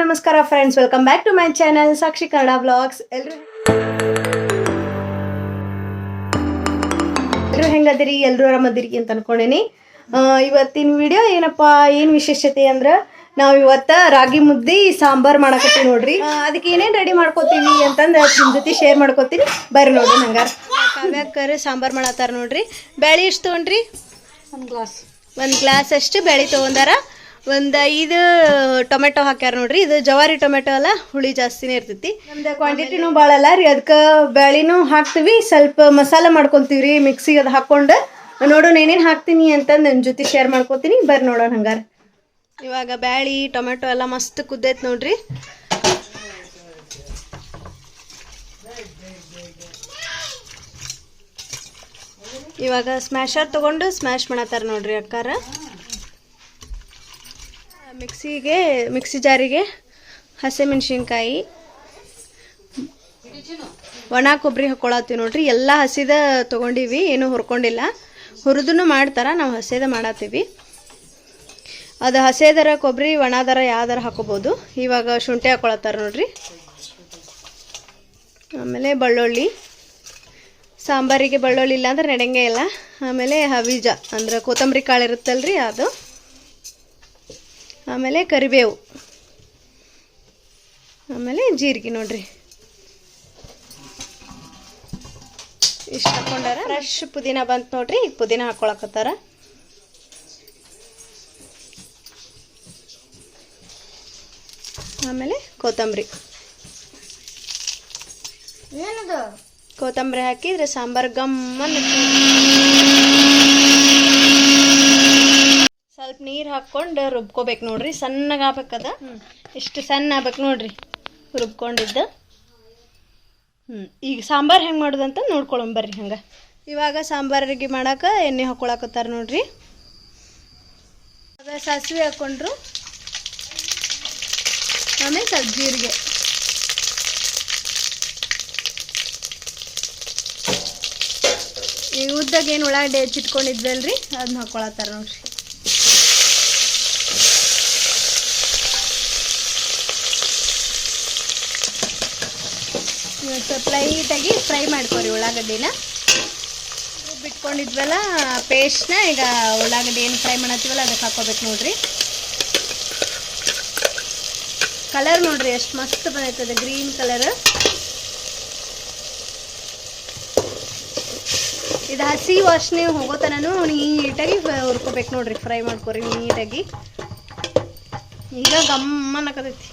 ನಮಸ್ಕಾರ friends welcome back to my channel Sakshi Kannada blogs ಎಲ್ಲರೂ ಎಲ್ಲರೂ ಹೆಂಗದಿರಿ? ಎಲ್ಲರೂ ಆರಾಮದಿರಿ ಅಂತ ಅನ್ಕೊಂಡೇನಿ. ಆ, ಇವತ್ತಿನ ವಿಡಿಯೋ ಏನಪ್ಪ ಏನು ವಿಶೇಷತೆ ಅಂದ್ರೆ ನಾವು ಇವತ್ತ ರಾಗಿ ಮುದ್ದೆ ಸಾಂಬಾರ್ ಮಾಡಕತ್ತೀವಿ ನೋಡ್ರಿ. ಅದಕ್ಕೆ ಏನೇನು ರೆಡಿ ಮಾಡ್ಕೋತೀವಿ ಅಂತಂದ್ರೆ ನಿಮ್ಮ ಜೊತೆ ಶೇರ್ ಮಾಡ್ಕೋತೀನಿ. ಬರ್ರಿ ನೋಡ್ರಿ ನಂಗಾರ ಕಾವ್ಯಾಕರ್ ಸಾಂಬಾರ್ ಮಾಡತ್ತಾರ ನೋಡ್ರಿ. ಬ್ಯಾಳಿ ಎಷ್ಟು ತೊಗೊಂಡ್ರಿ? ಒಂದು ಗ್ಲಾಸ್ ಒಂದು ಗ್ಲಾಸ್ ಅಷ್ಟು ಬೇಳೆ ತೊಗೊಂಡಾರ. ಒಂದು ಐದು ಟೊಮೆಟೊ ಹಾಕ್ಯಾರ ನೋಡ್ರಿ. ಇದು ಜವಾರಿ ಟೊಮೆಟೊ ಅಲ್ಲ ಹುಳಿ ಜಾಸ್ತಿನೇ ಇರ್ತೈತಿ. ನಮ್ದು ಕ್ವಾಂಟಿಟಿನೂ ಭಾಳ ಅಲ್ಲ ರೀ. ಅದಕ್ಕೆ ಬ್ಯಾಳಿನೂ ಹಾಕ್ತೀವಿ ಸ್ವಲ್ಪ ಮಸಾಲೆ ಮಾಡ್ಕೊತೀವಿ ರೀ ಮಿಕ್ಸಿಗೆ ಅದು ಹಾಕ್ಕೊಂಡು. ನೋಡೋಣ ಏನೇನು ಹಾಕ್ತೀನಿ ಅಂತಂದು ನನ್ನ ಜೊತೆ ಶೇರ್ ಮಾಡ್ಕೊತೀನಿ. ಬರ್ರಿ ನೋಡೋಣ ಹಂಗಾರೆ. ಇವಾಗ ಬ್ಯಾಳಿ ಟೊಮೆಟೊ ಎಲ್ಲ ಮಸ್ತ್ ಕುದ್ದೈತೆ ನೋಡ್ರಿ. ಇವಾಗ ಸ್ಮ್ಯಾಶರ್ ತಗೊಂಡು ಸ್ಮ್ಯಾಶ್ ಮಾಡತ್ತಾರ ನೋಡ್ರಿ ಅಕ್ಕಾರ. ಮಿಕ್ಸಿಗೆ, ಮಿಕ್ಸಿ ಜಾರಿಗೆ ಹಸಿಮೆಣ್ಸಿನ್ಕಾಯಿ, ಒಣ ಕೊಬ್ಬರಿ ಹಾಕೊಳತ್ತೀವಿ ನೋಡ್ರಿ. ಎಲ್ಲ ಹಸಿದ ತೊಗೊಂಡಿವಿ, ಏನೂ ಹುರ್ಕೊಂಡಿಲ್ಲ. ಹುರಿದೂ ಮಾಡ್ತಾರ ನಾವು ಹಸಿದ ಮಾಡತ್ತೀವಿ. ಅದು ಹಸೇದರ ಕೊಬ್ಬರಿ ಒಣದರ ಯಾವ್ದಾರ ಹಾಕೋಬೋದು. ಇವಾಗ ಶುಂಠಿ ಹಾಕೊಳತ್ತಾರ ನೋಡ್ರಿ. ಆಮೇಲೆ ಬೆಳ್ಳುಳ್ಳಿ. ಸಾಂಬಾರಿಗೆ ಬೆಳ್ಳುಳ್ಳಿ ಇಲ್ಲ ಅಂದ್ರೆ ನಡೆಯಂಗೆ ಇಲ್ಲ. ಆಮೇಲೆ ಹವೀಜ, ಅಂದ್ರೆ ಕೊತ್ತಂಬರಿ ಕಾಳು ಇರುತ್ತಲ್ರಿ ಅದು. ಆಮೇಲೆ ಕರಿಬೇವು. ಆಮೇಲೆ ಜೀರಿಗೆ ನೋಡ್ರಿ. ಇಷ್ಟು ಹಾಕೊಂಡಾರ ಫ್ರೆಶ್ ಪುದೀನ ಬಂತು ನೋಡ್ರಿ ಈಗ ಪುದೀನ ಹಾಕೊಳಕತ್ತಾರ. ಆಮೇಲೆ ಕೊತ್ತಂಬರಿ. ಏನದು? ಕೊತ್ತಂಬರಿ ಹಾಕಿದ್ರೆ ಸಾಂಬಾರ್ ಗಮ್ಮನ್ ಸ್ವಲ್ಪ ನೀರು ಹಾಕ್ಕೊಂಡು ರುಬ್ಕೋಬೇಕು ನೋಡ್ರಿ. ಸಣ್ಣಗೆ ಆಗ್ಬೇಕದ ಇಷ್ಟು ಸಣ್ಣ ಆಗ್ಬೇಕು ನೋಡ್ರಿ. ರುಬ್ಕೊಂಡಿದ್ದು. ಈಗ ಸಾಂಬಾರು ಹೆಂಗೆ ಮಾಡೋದಂತ ನೋಡ್ಕೊಳಂ ಬರ್ರಿ ಹಂಗೆ. ಇವಾಗ ಸಾಂಬಾರಿಗೆ ಮಾಡೋಕೆ ಎಣ್ಣೆ ಹಾಕ್ಕೊಳಕತ್ತಾರ ನೋಡ್ರಿ. ಅದ ಸಾಸಿವೆ ಹಾಕ್ಕೊಂಡ್ರು ಆಮೇಲೆ ಸ್ವಲ್ಪ ಜೀರಿಗೆ. ಈ ಉದ್ದಾಗ ಏನು ಉಳ್ಳಾಗಡ್ಡೆ ಹೆಚ್ಚಿಟ್ಕೊಂಡಿದ್ವಲ್ರಿ ಅದನ್ನ ಹಾಕ್ಕೊಳತ್ತಾರೆ ನೋಡ್ರಿ. ಸ್ವಲ್ಪ ಲೈಟಾಗಿ ಫ್ರೈ ಮಾಡ್ಕೊರಿ ಉಳ್ಳಾಗಡ್ಡಿನ. ಬಿಟ್ಕೊಂಡಿದ್ವಲ್ಲ ಪೇಸ್ಟ್ನ ಈಗ ಉಳ್ಳಾಗಡ್ಡಿ ಏನು ಫ್ರೈ ಮಾಡತ್ತೀವಲ್ಲ ಅದಕ್ಕೆ ಹಾಕೋಬೇಕು ನೋಡ್ರಿ. ಕಲರ್ ನೋಡ್ರಿ, ಎಷ್ಟು ಮಸ್ತ್ ಬಂದೈತದ ಗ್ರೀನ್ ಕಲರ್ ಇದು ಹಸಿ ವಾಸನೆ ಹೋಗೋತನೂ ನೀಟಾಗಿ ಹುರ್ಕೋಬೇಕು ನೋಡ್ರಿ ಫ್ರೈ ಮಾಡ್ಕೊರಿ ನೀಟಾಗಿ ಈಗ ಗಮ್ಮನ್ ಹಾಕತೈತಿ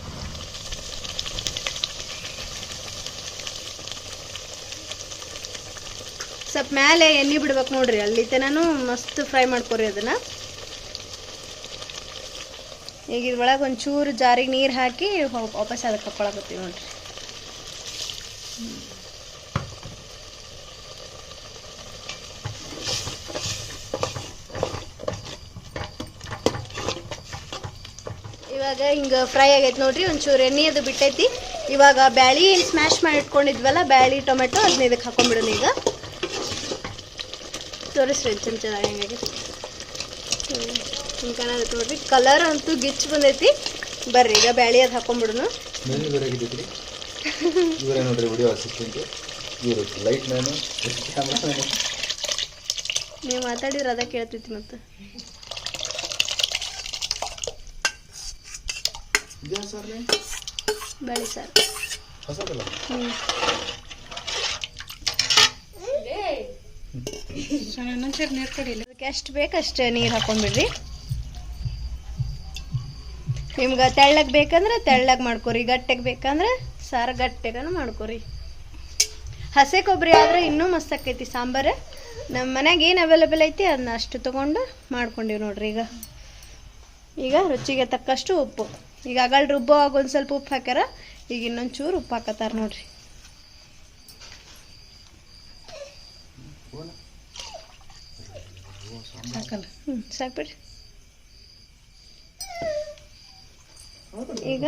ಸ್ವಲ್ಪ ಮೇಲೆ ಎಣ್ಣೆ ಬಿಡ್ಬೇಕು ನೋಡ್ರಿ ಅಲ್ಲಿ ತನೂ ಮಸ್ತ್ ಫ್ರೈ ಮಾಡ್ಕೊರಿ ಅದನ್ನ. ಈಗ ಇದ್ರೊಳಗೆ ಒಂಚೂರು ಜಾರಿಗೆ ನೀರು ಹಾಕಿ ವಾಪಸ್ ಅದಕ್ಕೆ ಹಾಕೊಳಕತ್ತೀವಿ ನೋಡ್ರಿ. ಇವಾಗ ಹಿಂಗೆ ಫ್ರೈ ಆಗೈತೆ ನೋಡ್ರಿ, ಒಂಚೂರು ಎಣ್ಣೆ ಅದು ಬಿಟ್ಟೈತಿ. ಇವಾಗ ಬ್ಯಾಳಿ ಸ್ಮ್ಯಾಶ್ ಮಾಡಿ ಇಟ್ಕೊಂಡಿದ್ವಲ್ಲ, ಬ್ಯಾಳಿ, ಟೊಮೆಟೊ ಅದನ್ನ ಇದಕ್ಕೆ ಹಾಕೊಂಡ್ಬಿಡೋಣ ಈಗ. ತೋರಿಸ್ರಿ ಚಮಚ ಹೆಂಗಾಗೈತಿ ಹಿಂಗೆ ಕಾಣತ್ತೆ ನೋಡ್ರಿ. ಕಲರ್ ಅಂತೂ ಗಿಚ್ ಬಂದೈತಿ. ಬರ್ರಿ ಈಗ ಬ್ಯಾಳಿ ಅದು ಹಾಕೊಂಡ್ಬಿಡೋಣ ಮೆನು ಇವರೇ ನೋಡ್ರಿ ವಿಡಿಯೋ ಅಸಿಸ್ಟೆಂಟ್ ಇವರು ಲೈಟ್ ಮ್ಯಾನು ನೀವು ಮಾತಾಡಿದ್ರೆ ಅದ ಕೇಳ್ತೈತಿ ಮತ್ತೆ. ಇದ್ಯಾ ಸರ್ ಬ್ಯಾಳಿ ಸಾರು ನೀರು ಹ್ಞೂ ಅದಕ್ಕೆ ಎಷ್ಟು ಬೇಕು ಅಷ್ಟು ನೀರು ಹಾಕೊಂಡ್ಬಿಡ್ರಿ. ನಿಮ್ಗೆ ತೆಳ್ಳಗೆ ಬೇಕಂದ್ರೆ ತೆಳ್ಳಗೆ ಮಾಡ್ಕೊರಿ, ಗಟ್ಟೆಗೆ ಬೇಕಂದ್ರೆ ಸಾರು ಗಟ್ಟೆಗನ ಮಾಡ್ಕೊರಿ. ಹಸೆ ಕೊಬ್ಬರಿ ಆದ್ರೆ ಇನ್ನೂ ಮಸ್ತ್ ಆಕೈತಿ ಸಾಂಬಾರು. ನಮ್ಮ ಮನ್ಯಾಗ ಏನು ಅವೈಲೇಬಲ್ ಐತಿ ಅದನ್ನ ಅಷ್ಟು ತೊಗೊಂಡು ಮಾಡ್ಕೊಂಡಿವಿ ನೋಡ್ರಿ ಈಗ. ಈಗ ರುಚಿಗೆ ತಕ್ಕಷ್ಟು ಉಪ್ಪು. ಈಗ ಅಗಳ ರುಬ್ಬುವಾಗ ಒಂದು ಸ್ವಲ್ಪ ಉಪ್ಪು ಹಾಕ್ಯಾರ, ಈಗ ಇನ್ನೊಂದು ಚೂರು ಉಪ್ಪು ಹಾಕತ್ತಾರ ನೋಡ್ರಿ. ಹ್ಞೂ ಸಾಕ್ಬಿಡ್ರಿ. ಈಗ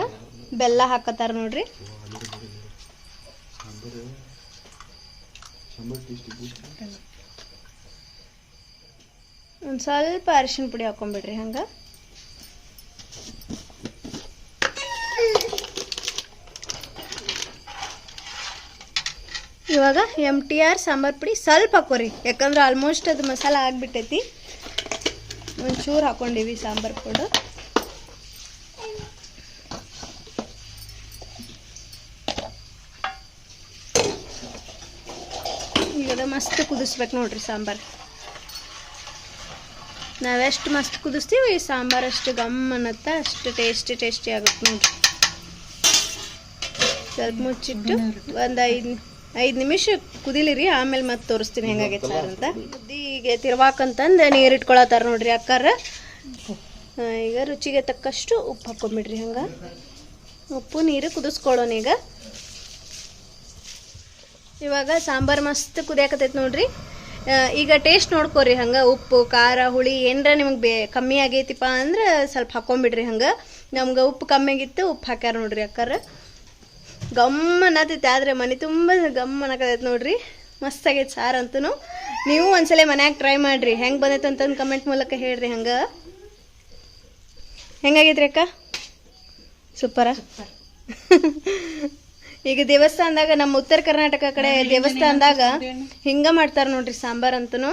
ಬೆಲ್ಲ ಹಾಕತ್ತಾರ ನೋಡ್ರಿ. ಒಂದು ಸ್ವಲ್ಪ ಅರಿಶಿನ ಪುಡಿ ಹಾಕೊಂಡ್ಬಿಡ್ರಿ ಹಂಗೆ. ಇವಾಗ ಎಂ ಟಿ ಆರ್ ಸಾಂಬಾರು ಪುಡಿ ಸ್ವಲ್ಪ ಹಾಕೋರಿ ಯಾಕಂದ್ರೆ ಆಲ್ಮೋಸ್ಟ್ ಅದು ಮಸಾಲ ಆಗಿಬಿಟ್ಟೈತಿ. ಒಂಚೂರು ಹಾಕ್ಕೊಂಡಿವಿ ಸಾಂಬಾರು ಪುಡಿ. ಈಗ ಮಸ್ತ್ ಕುದಿಸ್ಬೇಕು ನೋಡ್ರಿ ಸಾಂಬಾರು. ನಾವೆಷ್ಟು ಮಸ್ತ್ ಕುದಿಸ್ತೀವಿ ಈ ಸಾಂಬಾರು ಅಷ್ಟು ಗಮ್ ಅನ್ನತ್ತ ಅಷ್ಟು ಟೇಸ್ಟಿ ಟೇಸ್ಟಿ ಆಗುತ್ತೆ ನೋಡ್ರಿ. ಸ್ವಲ್ಪ ಮುಚ್ಚಿಟ್ಟು ಒಂದು ಐದು ಐದು ನಿಮಿಷ ಕುದಿಲಿರಿ ಆಮೇಲೆ ಮತ್ತೆ ತೋರಿಸ್ತೀನಿ ಹೆಂಗಾಗೈತೆ ಸಾರು ಅಂತ. ಕುದ್ದಿಗೆ ತಿರ್ವಾಕಂತಂದು ನೀರು ಇಟ್ಕೊಳತ್ತಾರ ನೋಡ್ರಿ ಅಕ್ಕಾರ. ಈಗ ರುಚಿಗೆ ತಕ್ಕಷ್ಟು ಉಪ್ಪು ಹಾಕೊಂಬಿಡ್ರಿ ಹಂಗೆ. ಉಪ್ಪು ನೀರು ಕುದಿಸ್ಕೊಳ್ಳೋಣ ಈಗ. ಇವಾಗ ಸಾಂಬಾರು ಮಸ್ತ್ ಕುದಿಯಾಕತೈತೆ ನೋಡ್ರಿ. ಈಗ ಟೇಸ್ಟ್ ನೋಡ್ಕೋರಿ ಹಂಗೆ ಉಪ್ಪು ಖಾರ ಹುಳಿ ಏನರ ನಿಮಗೆ ಬೇ ಕಮ್ಮಿ ಆಗೈತಿಪ್ಪ ಅಂದ್ರೆ ಸ್ವಲ್ಪ ಹಾಕೊಂಬಿಡ್ರಿ ಹಂಗೆ. ನಮ್ಗೆ ಉಪ್ಪು ಕಮ್ಮಿ ಆಗಿತ್ತು ಉಪ್ಪು ಹಾಕ್ಯಾರ ನೋಡ್ರಿ ಅಕ್ಕಾರ. ಗಮ್ ಆತೈತೆ ಆದ್ರೆ ಮನೆ ತುಂಬ ಗಮ್ ಅನ್ನಕತೈತೆ ನೋಡ್ರಿ. ಮಸ್ತ್ ಆಗೈತೆ ಸಾರು ಅಂತೂ ನೀವು ಒಂದ್ಸಲ ಮನ್ಯಾಗ ಟ್ರೈ ಮಾಡಿರಿ. ಹೆಂಗೆ ಬಂದೈತೆ ಅಂತಂದು ಕಮೆಂಟ್ ಮೂಲಕ ಹೇಳ್ರಿ ಹಂಗೆ. ಹೆಂಗಾಗೈತ್ರಿ ಅಕ್ಕ? ಸೂಪರ? ಈಗ ದೇವಸ್ಥಾನದಾಗ ನಮ್ಮ ಉತ್ತರ ಕರ್ನಾಟಕ ಕಡೆ ದೇವಸ್ಥಾನದಾಗ ಹಿಂಗ ಮಾಡ್ತಾರ ನೋಡ್ರಿ ಸಾಂಬಾರ್ ಅಂತೂ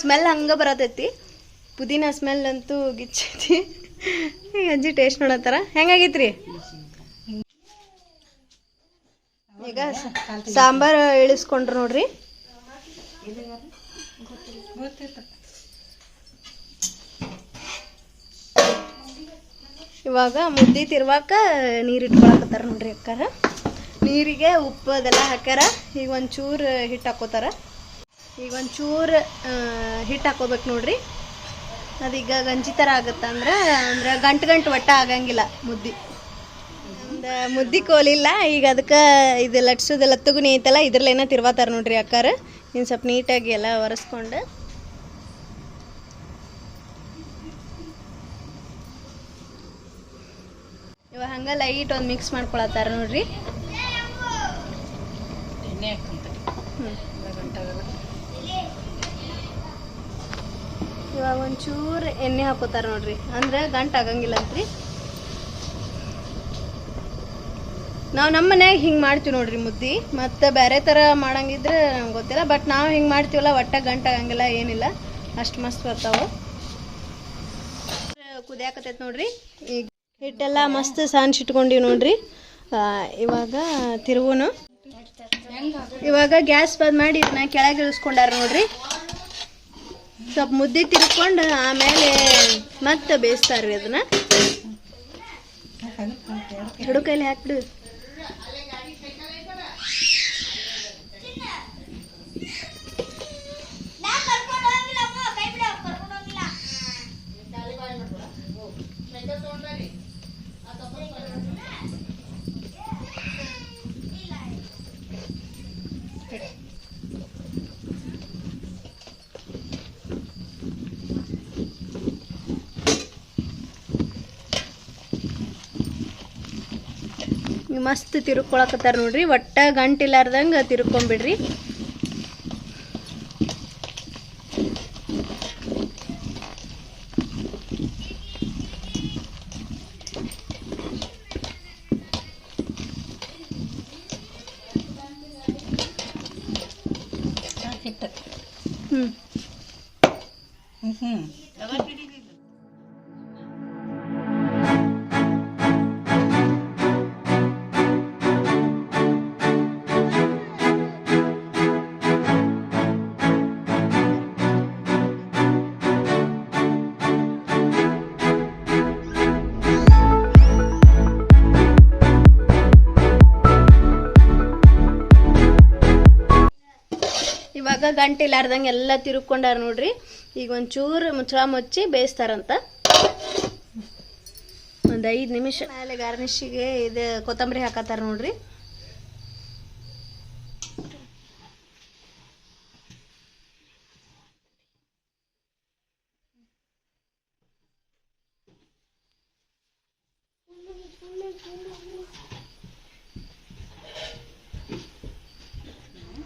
ಸ್ಮೆಲ್ ಹಂಗ ಬರತೈತಿ. ಪುದೀನ ಸ್ಮೆಲ್ ಅಂತೂ ಗಿಚ್ಚೈತಿ. ಅಜ್ಜಿ ಟೇಸ್ಟ್ ನೋಡತ್ತಾರ. ಹೆಂಗಾಗೈತ್ರಿ? ಈಗ ಸಾಂಬಾರು ಇಳಿಸ್ಕೊಂಡ್ರು ನೋಡ್ರಿ. ಇವಾಗ ಮುದ್ದೆ ತಿರ್ವಾಕ ನೀರು ಇಟ್ಕೊಳಕತ್ತಾರ ನೋಡ್ರಿ ಅಕ್ಕಾರ. ನೀರಿಗೆ ಉಪ್ಪು ಅದೆಲ್ಲ ಹಾಕ್ಯಾರ. ಈಗ ಒಂಚೂರು ಹಿಟ್ಟು ಹಾಕೋತಾರ. ಈಗ ಒಂಚೂರು ಹಿಟ್ಟು ಹಾಕೋಬೇಕು ನೋಡ್ರಿ. ಅದೀಗ ಗಂಜಿ ಥರ ಆಗುತ್ತೆ ಅಂದ್ರೆ ಅಂದ್ರೆ ಗಂಟು ಗಂಟು ಒಟ್ಟ ಆಗಂಗಿಲ್ಲ ಮುದ್ದೆ. ಒಂದು ಮುದ್ದೆ ಕೋಲಿಲ್ಲ ಈಗ ಅದಕ್ಕೆ ಇದು ಲಟ್ಸೋದು ಲತ್ತಗುನಿ ಐತಲ್ಲ ಇದ್ರಲ್ಲೇನ ತಿರ್ವಾತಾರ ನೋಡ್ರಿ ಅಕ್ಕಾರ. ಇನ್ನು ಸ್ವಲ್ಪ ನೀಟಾಗಿ ಎಲ್ಲ ಒರೆಸ್ಕೊಂಡು. ಇವಾಗ ಹಂಗೆ ಲೈಟ್ ಒಂದು ಮಿಕ್ಸ್ ಮಾಡ್ಕೊಳತ್ತಾರ ನೋಡ್ರಿ. ಇವಾಗ ಒಂಚೂರು ಎಣ್ಣೆ ಹಾಕೋತಾರ ನೋಡ್ರಿ. ಅಂದ್ರೆ ಗಂಟು ಆಗಂಗಿಲ್ಲ ಅಂತ್ರಿ ನಾವು ನಮ್ಮ ಮನ್ಯಾಗ ಹಿಂಗೆ ಮಾಡ್ತೀವಿ ನೋಡ್ರಿ ಮುದ್ದಿ. ಮತ್ತು ಬೇರೆ ಥರ ಮಾಡಂಗಿದ್ರೆ ನಮ್ಗೆ ಗೊತ್ತಿಲ್ಲ ಬಟ್ ನಾವು ಹಿಂಗೆ ಮಾಡ್ತೀವಲ್ಲ ಒಟ್ಟ ಗಂಟ ಆಗಂಗಿಲ್ಲ ಏನಿಲ್ಲ. ಅಷ್ಟು ಮಸ್ತ್ ಬರ್ತಾವ. ಕುದಿಯಾಕತೈತೆ ನೋಡ್ರಿ. ಈಗ ಹಿಟ್ಟೆಲ್ಲ ಮಸ್ತ್ ಸಾನ್ಸ್ ಇಟ್ಕೊಂಡಿವಿ ನೋಡ್ರಿ. ಇವಾಗ ತಿರುವುನು ಇವಾಗ ಗ್ಯಾಸ್ ಬಂದ್ ಮಾಡಿ ಇದನ್ನ ಕೆಳಗೆ ಇಳಿಸ್ಕೊಂಡಾರ ನೋಡ್ರಿ. ಸ್ವಲ್ಪ ಮುದ್ದೆ ತಿರ್ಕೊಂಡು ಆಮೇಲೆ ಮತ್ತೆ ಬೇಯಿಸ್ತಾರ್ರಿ ಅದನ್ನ ಎರಡು ಕೈಲಿ ಹಾಕ್ಬಿಡು ನೀವು ಮಸ್ತ್ ತಿರುಕೊಳಕತ್ತಾರ ನೋಡ್ರಿ. ಒಟ್ಟ ಗಂಟಿಲ್ಲಾರ್ದಂಗೆ ತಿರ್ಕೊಂಬಿಡ್ರಿ ಹಿಟ್ಟು ಹ್ಞೂ ಹ್ಞೂ ಗಂಟೆ ಇಲ್ಲಾರ್ದಂಗೆ ಎಲ್ಲ ತಿರುಗ್ಕೊಂಡಾರ ನೋಡ್ರಿ. ಈಗ ಒಂಚೂರು ಮುಚ್ಚಳ ಮುಚ್ಚಿ ಬೇಯಿಸ್ತಾರಂತ. ಒಂದು ಐದು ನಿಮಿಷ. ಮೇಲೆ ಗಾರ್ನಿಶಿಗೆ ಇದು ಕೊತ್ತಂಬರಿ ಹಾಕತ್ತಾರ ನೋಡ್ರಿ.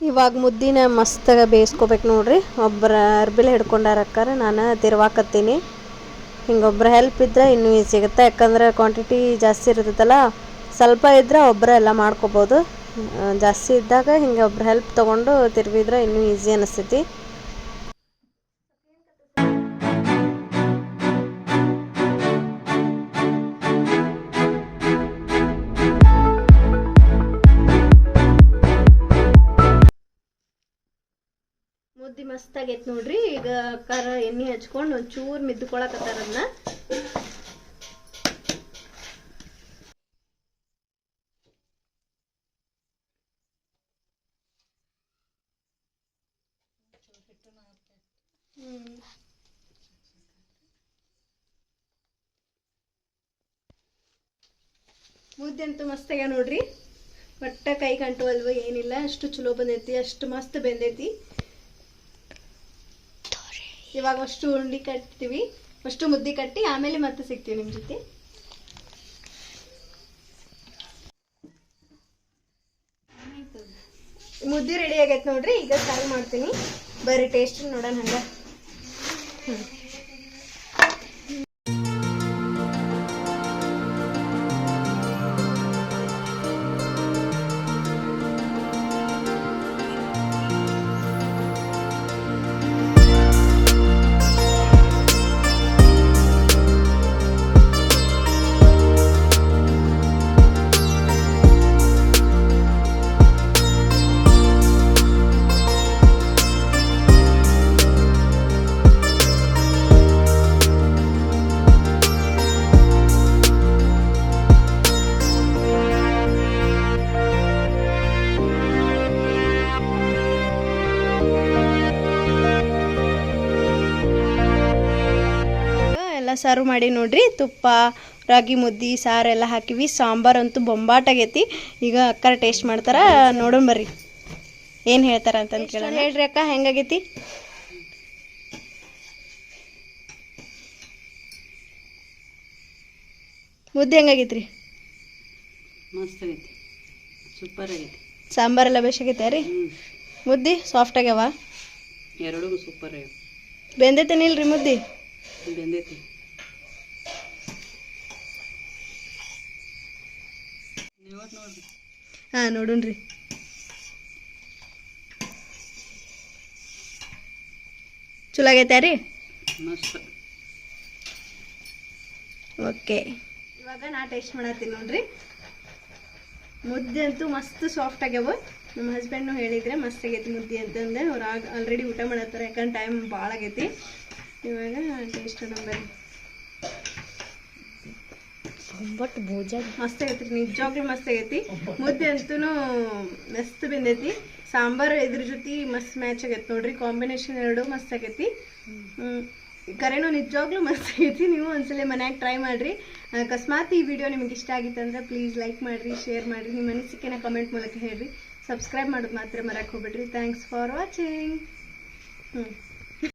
ಇವಾಗ ಮುದ್ದಿನ ಮಸ್ತಾಗ ಬೇಯಿಸ್ಕೋಬೇಕು ನೋಡ್ರಿ. ಒಬ್ಬರ ಅರ್ಬಿಲೆ ಹಿಡ್ಕೊಂಡಾರ ಅಕ್ಕಾರ, ನಾನು ತಿರ್ವಾಕತ್ತೀನಿ. ಹಿಂಗೊಬ್ಬರ ಹೆಲ್ಪ್ ಇದ್ರೆ ಇನ್ನೂ ಈಸಿ ಸಿಗುತ್ತೆ. ಯಾಕಂದ್ರೆ ಕ್ವಾಂಟಿಟಿ ಜಾಸ್ತಿ ಇರ್ತೈತಲ್ಲ ಸ್ವಲ್ಪ ಇದ್ರೆ ಒಬ್ಬರ ಎಲ್ಲ ಮಾಡ್ಕೋಬೋದು. ಜಾಸ್ತಿ ಇದ್ದಾಗ ಹಿಂಗೆ ಒಬ್ರು ಹೆಲ್ಪ್ ತೊಗೊಂಡು ತಿರ್ವಿದ್ರೆ ಇನ್ನೂ ಈಸಿ ಅನಿಸ್ತೈತಿ. ಮುದ್ದಿ ಮಸ್ತ್ ಆಗೈತೆ ನೋಡ್ರಿ. ಈಗ ಖಾರ ಎಣ್ಣೆ ಹಚ್ಕೊಂಡು ಒಂಚೂರು ಮಿದ್ದುಕೊಳಕತ್ತಾರ ಅದನ್ನ ಮುದ್ದೆ ಅಂತೂ ಮಸ್ತ್ ಆಗ್ಯಾವ ನೋಡ್ರಿ. ಒಟ್ಟ ಕೈ ಕಂಟುವಲ್ವ ಏನಿಲ್ಲ. ಅಷ್ಟು ಚಲೋ ಬಂದೈತಿ. ಅಷ್ಟು ಮಸ್ತ್ ಬೆಂದೈತಿ. ಇವಾಗ ಅಷ್ಟು ಉಂಡಿ ಕಟ್ತೀವಿ. ಅಷ್ಟು ಮುದ್ದೆ ಕಟ್ಟಿ ಆಮೇಲೆ ಮತ್ತೆ ಸಿಗ್ತೀವಿ ನಿಮ್ಮ ಜೊತೆ. ಮುದ್ದೆ ರೆಡಿ ಆಗೈತೆ ನೋಡ್ರಿ, ಈಗ ಸರ್ವ್ ಮಾಡ್ತೀನಿ. ಬರ್ರಿ ಟೇಸ್ಟ್ ನೋಡೋಣ ಹಂಗ. ಎಲ್ಲ ಸರ್ವ್ ಮಾಡಿ ನೋಡ್ರಿ. ತುಪ್ಪ ರಾಗಿ ಮುದ್ದಿ ಸಾರೆಲ್ಲ ಎಲ್ಲ ಹಾಕಿವಿ. ಸಾಂಬಾರು ಅಂತೂ ಬೊಂಬಾಟಾಗೈತಿ ಈಗ ಅಕ್ಕರ ಟೇಸ್ಟ್ ಮಾಡ್ತಾರ? ನೋಡೋಣ ಬರ್ರಿ. ಏನು ಹೇಳ್ತಾರ ಅಂತ ಕೇಳೋಣ. ಹೇಳ್ರಿ ಅಕ್ಕ. ಹೆಂಗಾಗೈತಿ? ಮುದ್ದೆ ಹೆಂಗಾಗೈತ್ರಿ? ಮಸ್ತ್ ಆಗೈತಿ. ಸೂಪರ್ ಆಗೈತಿ. ಸಾಂಬಾರೆಲ್ಲ ಬೇಸಾಗೈತೆ ರೀ? ಮುದ್ದೆ ಮುದ್ದಿ ಸಾಫ್ಟ್ ಆಗ್ಯಾವ? ಎರಡೂ ಸೂಪರ್ ಆಗ್ಯಾವ. ಬೆಂದೈತೇನಿಲ್ರಿ ಮುದ್ದಿ? ಬೆಂದೈತಿ ನೀವತ್ತು ನೋಡ್ರಿ ಹಾಂ ನೋಡೋಣ್ರಿ. ಚಲೋ ಆಗೈತೆ ರೀ? ಓಕೆ. ಇವಾಗ ನಾ ಟೇಸ್ಟ್ ಮಾಡತ್ತೀನಿ ನೋಡ್ರಿ. ಮುದ್ದೆ ಅಂತೂ ಮಸ್ತ್ ಸಾಫ್ಟ್ ಆಗ್ಯಾವ. ನಮ್ಮ ಹಸ್ಬೆಂಡ್ನು ಹೇಳಿದ್ರೆ ಮಸ್ತ್ ಆಗೈತಿ ಮುದ್ದೆ ಅಂತಂದೆ ಅವ್ರು ಆಗ ಆಲ್ರೆಡಿ ಊಟ ಮಾಡತ್ತಾರ ಯಾಕಂದ್ರೆ ಟೈಮ್ ಭಾಳ ಆಗೈತಿ. ಇವಾಗ ಟೇಸ್ಟ್ ನಂಬರ್ ಬಟ್ ಭೋಜ ಮಸ್ತ್ ಆಗೈತಿ, ನಿಜವಾಗ್ಲೂ ಮಸ್ತ್ ಆಗೈತಿ. ಮುದ್ದೆ ಅಂತೂ ಮಸ್ತ್ ಬಂದೈತಿ. ಸಾಂಬಾರು ಇದ್ರ ಜೊತೆ ಮಸ್ತ್ ಮ್ಯಾಚ್ ಆಗೈತಿ. ನೋಡ್ರಿ ಕಾಂಬಿನೇಷನ್ ಎರಡು ಮಸ್ತ್ ಆಗೈತಿ. ಕರೆನೂ ನಿಜವಾಗ್ಲೂ ಮಸ್ತ್ ಆಗೈತಿ. ನೀವು ಒಂದ್ಸಲ ಮನ್ಯಾಗ ಟ್ರೈ ಮಾಡ್ರಿ. ಅಕಸ್ಮಾತ್ ಈ ವಿಡಿಯೋ ನಿಮ್ಗೆ ಇಷ್ಟ ಆಗಿತ್ತಂದ್ರೆ ಪ್ಲೀಸ್ ಲೈಕ್ ಮಾಡಿರಿ ಶೇರ್ ಮಾಡಿರಿ. ನಿಮ್ಮ ಅನಿಸಿಕೆನ ಕಮೆಂಟ್ ಮೂಲಕ ಹೇಳ್ರಿ. ಸಬ್ಸ್ಕ್ರೈಬ್ ಮಾಡೋದು ಮಾತ್ರ ಮರಕ್ಕೆ ಹೋಗ್ಬಿಡ್ರಿ. ಥ್ಯಾಂಕ್ಸ್ ಫಾರ್ ವಾಚಿಂಗ್ ಹ್ಞೂ